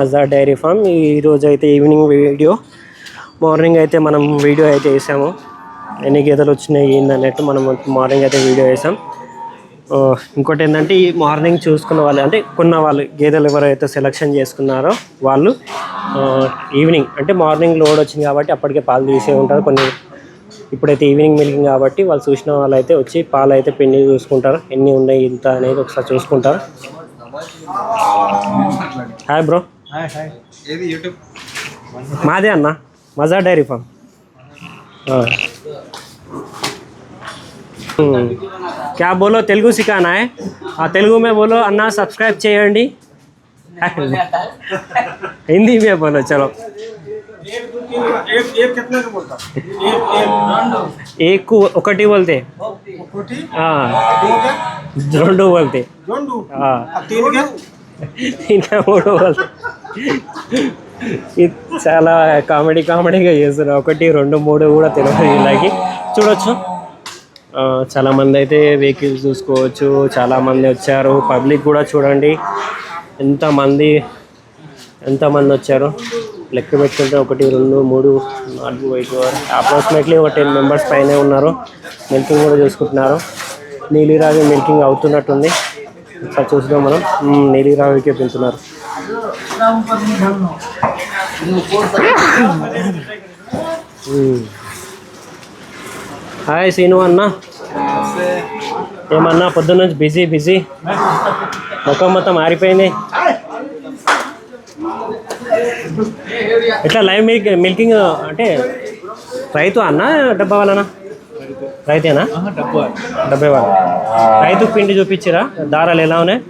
మజా dairy farm ఈరోజు అయితే ఈవినింగ్ వీడియో మార్నింగ్ అయితే మనం వీడియో అయితే వేసాము. ఎన్ని గేదెలు వచ్చినాయి ఏందన్నట్టు మనం మార్నింగ్ అయితే వీడియో వేసాం. ఇంకోటి ఏంటంటే ఈ మార్నింగ్ చూసుకున్న వాళ్ళు అంటే కొన్న వాళ్ళు గేదెలు ఎవరైతే సెలెక్షన్ చేసుకున్నారో వాళ్ళు ఈవినింగ్ అంటే మార్నింగ్ లోడ్ వచ్చింది కాబట్టి అప్పటికే పాలు తీసే ఉంటారు. కొన్ని ఇప్పుడైతే ఈవినింగ్ మిల్కింగ్ కాబట్టి వాళ్ళు చూసిన వాళ్ళు అయితే వచ్చి పాలు అయితే పిండి చూసుకుంటారు. ఎన్ని ఉన్నాయి ఇంత అనేది ఒకసారి చూసుకుంటారు. హాయ్ బ్రో ఏది యూట్యూబ్ మాదే అన్న మజా డైరీ ఫామ్ क्या बोलो तेलुगु सिखाना है हाँ तेलुगु में बोलो अन्ना सब्सक्राइब చేయండి हिंदी में बोलो चलो एक एक कितने का बोलता एक एक एक ఒకటి बोलते कोटी हाँ, दो के రెండు बोलते जोंडू हाँ, अब तीन के ఇంకా చాలా కామెడీ కామెడీగా చేస్తారు ఒకటి రెండు మూడు కూడా తెలియదు ఇలాగే చాలా చాలామంది అయితే వెహికల్స్ చూసుకోవచ్చు. చాలామంది వచ్చారు. పబ్లిక్ కూడా చూడండి. ఎంతమంది ఎంతమంది వచ్చారు? లెక్క పెట్టుకుంటే ఒకటి రెండు మూడు నాలుగు ఐదు అప్రాక్సిమేట్లీ ఒక టెన్ మెంబర్స్ పైనే ఉన్నారు. మిల్కింగ్ కూడా చూసుకుంటున్నారు. నీలిరాజు మిల్కింగ్ అవుతున్నట్టుంది. ఒకసారి చూద్దాం మనం. నీలిరావికే పెంచుతున్నారు. హాయ్ సీను అన్న. ఏమన్నా పొద్దున్న నుంచి బిజీ బిజీ? ముఖం మొత్తం మారిపోయింది ఎట్లా లైవ్ మిల్క్ మిల్కింగ్ అంటే రైతు అన్న డబ్బా వాళ్ళనా? రైతేనా? డబ్బే వాళ్ళ. రైతు పిండి చూపించిరా? దారాలు ఎలా ఉన్నాయి?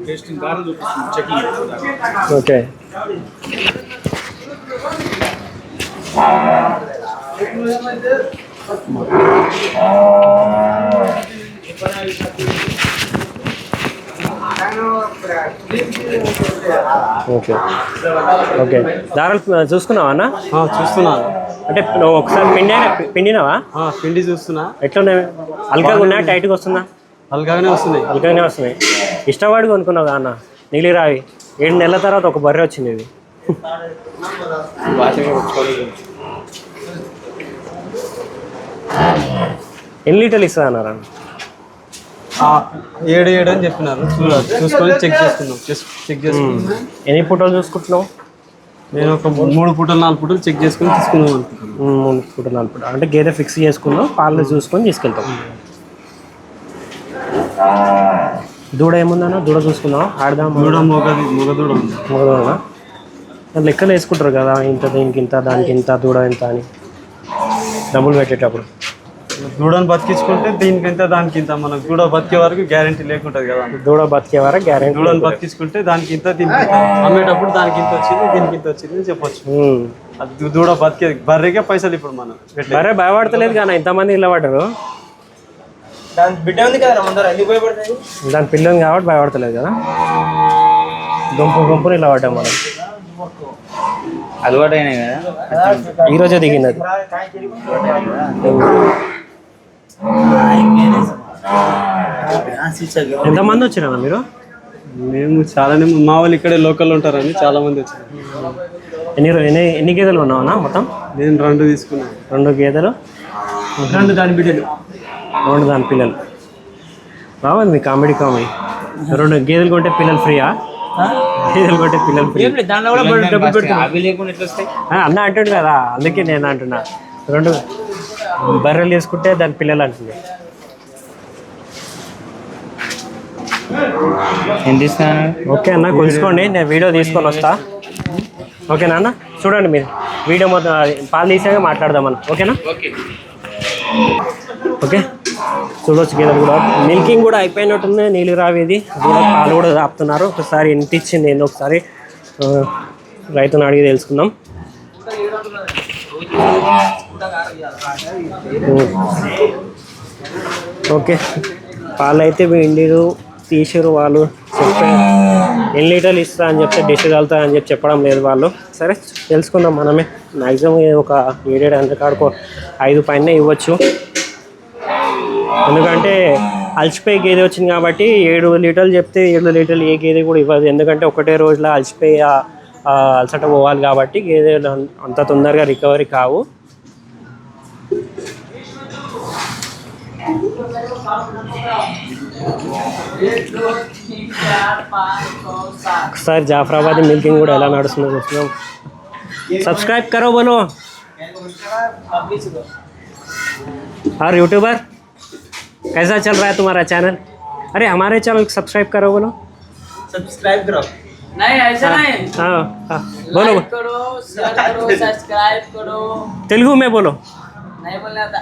ఓకే. ఓకే. ఓకే. దారాలు చూసుకున్నావా అన్న? చూస్తున్నాను అంటే ఒకసారి పిండి పిండినావా? పిండి చూస్తున్నా. ఎట్లున్నాయి? అల్కాగా ఉన్నాయా. టైట్గా వస్తుందా? అల్గానే వస్తున్నాయి. అల్కాగానే వస్తున్నాయి. ఇష్టపడి కొనుక్కున్నావు అన్న? నీలిరావి ఏడు నెలల తర్వాత ఒక బర్రె వచ్చింది ఇది. ఎన్ని లీటర్లు ఇస్తా అన్నారా ఏడు ఏడు అని చెప్పినారు. చూసుకొని చెక్ చేసుకుందాం. చెక్ చేసుకుందాం. ఎన్ని ఫోటోలు చూసుకుంటున్నావు? నేను ఒక మూడు పూటలు నాలుగు పూటలు చెక్ చేసుకొని తీసుకుందాం మూడు ఫోటోలు నాలుగు ఫోటోలు అంటే గేదె ఫిక్స్ చేసుకున్నావు పాలు చూసుకొని తీసుకెళ్తాం. దూడ ఏముందన్న? దూడ చూసుకుందాం ఆడదాం దూడ మొగది మొగ దూడ మొదలైనా లెక్కలు వేసుకుంటారు కదా ఇంత దీనికి ఇంత దానికి ఇంత దూడ ఇంత అని. డబ్బులు పెట్టేటప్పుడు. దూడను బతికించుకుంటే దీనికి ఇంత దానికి ఇంత మనకు దూడ బతికే వరకు గ్యారంటీ లేకుంటుంది కదా. దూడ బతికే వరకు గ్యారెంటీ దూడను బతికించుకుంటే దానికి ఇంత దీనికి ఇంత. అమ్మేటప్పుడు దానికి ఇంత వచ్చింది దీనికి ఇంత వచ్చింది అని చెప్పొచ్చు. దూడ బతికే బర్రెకే పైసలు ఇప్పుడు మనం. మరే భయపడతలేదు కానీ ఇంతమంది ఇలా పడ్డారు దాని బిడ్డ ఉంది కదా ముందర? ఎందుకు భయపడుతుంది దాని పిల్లని కాబట్టి భయపడతలేదు కదా. గుంపు గుంపుని ఇలా పడ్డాం మనం. అలవాటైనాయి కదా. ఈరోజే దిగింది అది ఎంతమంది వచ్చినా మీరు? మేము చాలానే మా వాళ్ళు ఇక్కడే లోకల్ ఉంటారని చాలా మంది వచ్చారు ఎన్ని ఎన్ని ఎన్ని గేదెలు ఉన్నావన్నా మొత్తం? నేను రెండు తీసుకున్నాను రెండు గేదెలు? రెండు దాని బిడ్డలు. రెండు దాని పిల్లలు. బాగుంది మీ కామెడీ కామెడీ. రెండు గేదెలు కొంటే పిల్లలు ఫ్రీయా? గేదెలు కొంటే పిల్లలు ఫ్రీ. అన్న అంటాడు కదా అందుకే నేను అంటున్నా. రెండు బర్రెలు తీసుకుంటే దాని పిల్లలు అంటుంది. ఎంత ఇస్తాను ఓకే అన్న కొలుసుకోండి నేను వీడియో తీసుకొని వస్తా. ఓకేనా అన్న చూడండి మీరు. వీడియో మొత్తం పాలు తీసాక మాట్లాడదాం అన్న. ఓకేనా? ఓకే? చూడొచ్చు గేదెలు కూడా. మిల్కింగ్ కూడా అయిపోయినట్టుంది నీళ్ళు రావేది. కూడా పాలు కూడా తాపుతున్నారు ఒకసారి ఇంటిచ్చింది నేను ఏందో ఒకసారి రైతును రైతుని అడిగి తెలుసుకుందాం. ఓకే. పాలు అయితే ఇండిరు తీసిరు వాళ్ళు. చెప్పే ఎన్ని లీటర్లు ఇస్తా అని చెప్తే డిష్ కలుతా అని చెప్పి చెప్పడం లేదు వాళ్ళు. సరే తెలుసుకుందాం మనమే. మ్యాక్సిమం ఒక ఏడేడు అంత కాడుకో ఐదు పైన ఇవ్వచ్చు. ఎందుకంటే అలసిపోయి గేదె వచ్చింది కాబట్టి ఏడు లీటర్లు చెప్తే ఏడు లీటర్లు ఏ గేదె కూడా ఇవ్వదు. ఎందుకంటే ఒకటే రోజులో అలసిపోయి అలసట పోవాలి కాబట్టి గేదెలు అంత తొందరగా రికవరీ కావు. ఒకసారి జాఫరాబాద్ మిల్కింగ్ కూడా ఎలా నడుస్తుందో చూస్తున్నాం. సబ్స్క్రైబ్ కరో బోలో. Are YouTuber? कैसा चल रहा है तुम्हारा चैनल अरे हमारे चैनल सब्सक्राइब करो बोलो सब्सक्राइब करो नहीं ऐसा नहीं हाँ हाँ बोलो लाइक करो शेयर करो सब्सक्राइब करो तेलुगु में बोलो नहीं बोलना था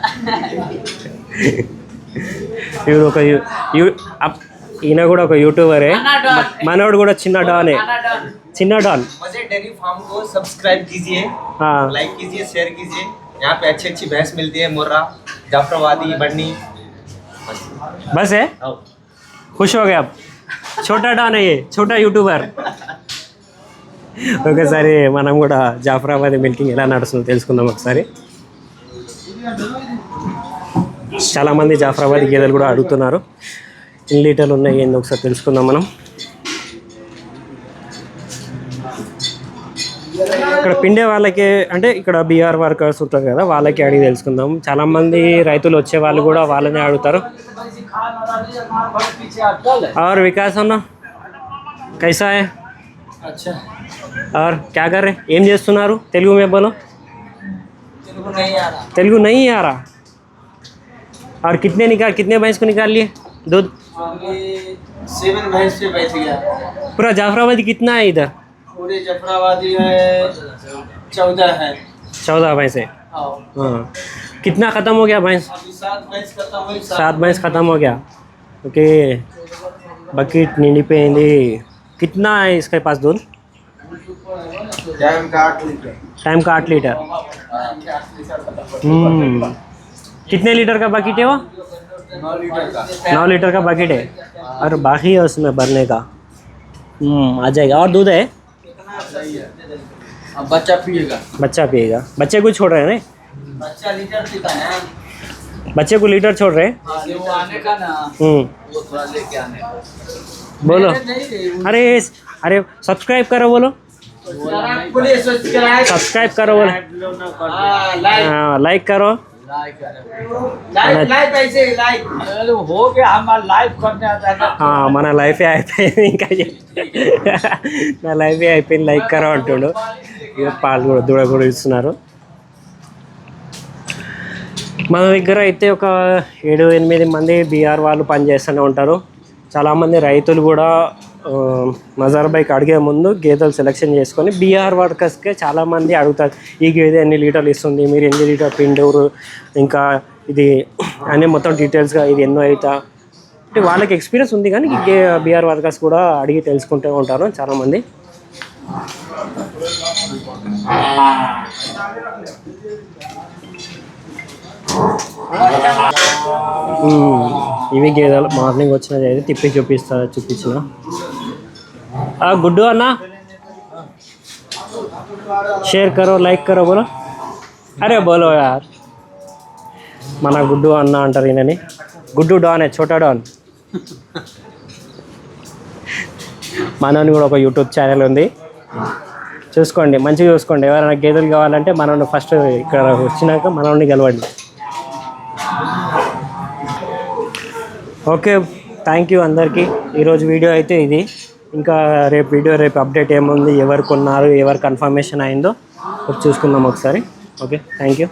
ఇవి ఒక యూ- యూ- అప్- ఈయన కూడా ఒక యూట్యూబరే అన్నా డాన్. మనోడు కూడా చిన్న డానే खाना डन చిన్న డాన్ मजे डेयरी फार्म को सब्सक्राइब कीजिए हाँ लाइक कीजिए शेयर कीजिए यहाँ पे अच्छी अच्छी भैंस मिलती है मुर्रा जाफराबादी बन्नी बस है आओ। खुश हो गया अब छोटा డాన్ అయ్యే छोटा యూట్యూబర్ ఒకసారి మనం కూడా జాఫరాబాద్ మిల్కింగ్ ఎలా నడుస్తుందో తెలుసుకుందాం ఒకసారి చాలా మంది జాఫరాబాద్ గేదెలు కూడా అడుగుతున్నారు ఎన్ని లీటర్లు ఉన్నాయి ఏంది ఒకసారి తెలుసుకుందాం మనం ఇక్కడ పిండే వాళ్ళకి అంటే ఇక్కడ బీఆర్ వర్కర్స్ ఉంటారు కదా వాళ్ళకి అడిగి తెలుసుకుందాం చాలా మంది రైతులు వచ్చే వాళ్ళు కూడా వాళ్ళనే అడుగుతారు और विकास అన్న कैसा है अच्छा और क्या कर रहे ఏం చేస్తున్నారు తెలుగు में बोलो तेरे नहीं आ रहा तेलुगु नहीं आ रहा और कितने निकाल कितने भैंस को निकाल लिए दूध सेवन भैंस पे बैठ गया पूरा जाफराबादी कितना है इधर पूरे जफराबादी में चौदह है। चौदह भैंस। है। हाँ।, हाँ। कितना ख़त्म हो गया भैंस? सात भैंस ख़त्म हो गया। ओके। बकेट नींदी पे हिंदी कितना है इसके पास दूध? टाइम का आठ लीटर। टाइम का आठ लीटर। हम्म। कितने लीटर का बकेट है वो? नौ लीटर का। नौ लीटर का बकेट है। और बाकी है उसमें भरने का। हम्म, आ जाएगा। और दूध है? अब बच्चा पिएगा। बच्चा पिएगा। बच्चे को छोड़ रहे हैं ना? बच्चा लीटर पीता है? बच्चे को लीटर छोड़ रहे हैं? हाँ, वो आने का ना। हम्म। वो थोड़ा लेके आने का। बोलो। अरे अरे सब्सक्राइब करो बोलो। सब्सक्राइब सब्सक्राइब करो बोलो। हाँ लाइक हाँ, लाइक करो। మన లైఫే అయిపోయింది ఇంకా నా లైఫే అయిపోయింది లైక్ కరో అంటుడు పాలు కూడా దూడ కూడా ఇస్తున్నారు మన దగ్గర అయితే ఒక ఏడు ఎనిమిది మంది బీఆర్ వాళ్ళు పనిచేస్తూనే ఉంటారు చాలామంది రైతులు కూడా మజార్ బైక్ అడిగే ముందు గేదెలు సెలెక్షన్ చేసుకొని బీఆర్ వర్కర్స్కే చాలామంది అడుగుతారు ఈ గేదె ఎన్ని లీటర్లు ఇస్తుంది? మీరు ఎన్ని లీటర్ పిండూరు ఇంకా ఇది అనే మొత్తం డీటెయిల్స్గా ఇది ఎన్నో అవుతా అంటే వాళ్ళకి ఎక్స్పీరియన్స్ ఉంది కానీ బీఆర్ వర్కర్స్ కూడా అడిగి తెలుసుకుంటూ ఉంటారు చాలామంది. ఇవి గేదెలు మార్నింగ్ వచ్చినది అయితే తిప్పి చూపిస్తా చూపించిన. గుడ్డు అన్న? షేర్ కరో లైక్ కరో బోలో? అరే బోలో యార్. మన గుడ్డు అన్న అంటారు ఈయనని. గుడ్డు డాన్ చోటా డాన్ మనోని కూడా ఒక యూట్యూబ్ ఛానల్ ఉంది. చూసుకోండి మంచిగా చూసుకోండి. ఎవరైనా గేదెలు కావాలంటే మనల్ని ఫస్ట్ ఇక్కడ వచ్చినాక మనల్ని గెలవండి ఓకే థ్యాంక్ యూ అందరికీ. ఈరోజు వీడియో అయితే ఇది. ఇంకా రేపు వీడియో రేపు అప్డేట్ ఏముంది ఎవరు కొన్నారు ఎవరు కన్ఫర్మేషన్ అయిందో చూసుకుందాం ఒకసారి. Okay thank you